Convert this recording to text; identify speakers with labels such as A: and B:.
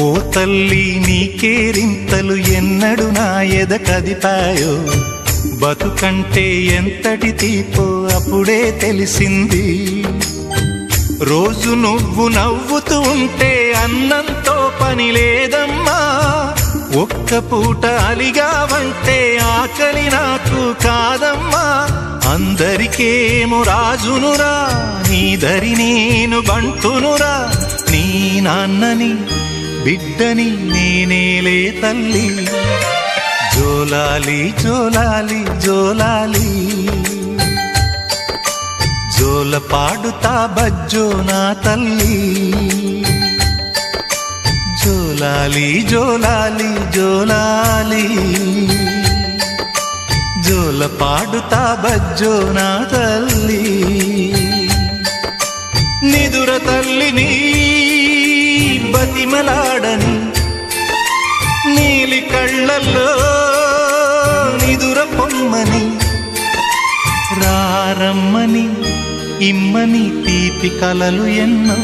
A: ఓ తల్లి నీకేరింతలు ఎన్నడు నా ఎద కదిపాయో? బతుకంటే ఎంతటి తీపో అప్పుడే తెలిసింది. రోజు నువ్వు నవ్వుతూ ఉంటే అన్నంతో పని లేదమ్మా. ఒక్క పూట అలిగావంటే ఆకలి నాకు కాదమ్మా. అందరికేమో రాజునురా నీ దరి నేను బంటునురా నీ నాన్నని బిడ్డని నేనేలే తల్లి. జోలాలి జోలాలి జోలాలి. జోల పాడుతా బజ్జో నా తల్లి. జోలాలి జోలాలి జోలాలి. జోల పాడుతా బజ్జో నా తల్లి. నిదుర తల్లి నీ బతిమలాడని నీలి కళ్ళల్లో నిదుర పొమ్మని రారమ్మని ఇమ్మని తీపి కలలు ఎన్నో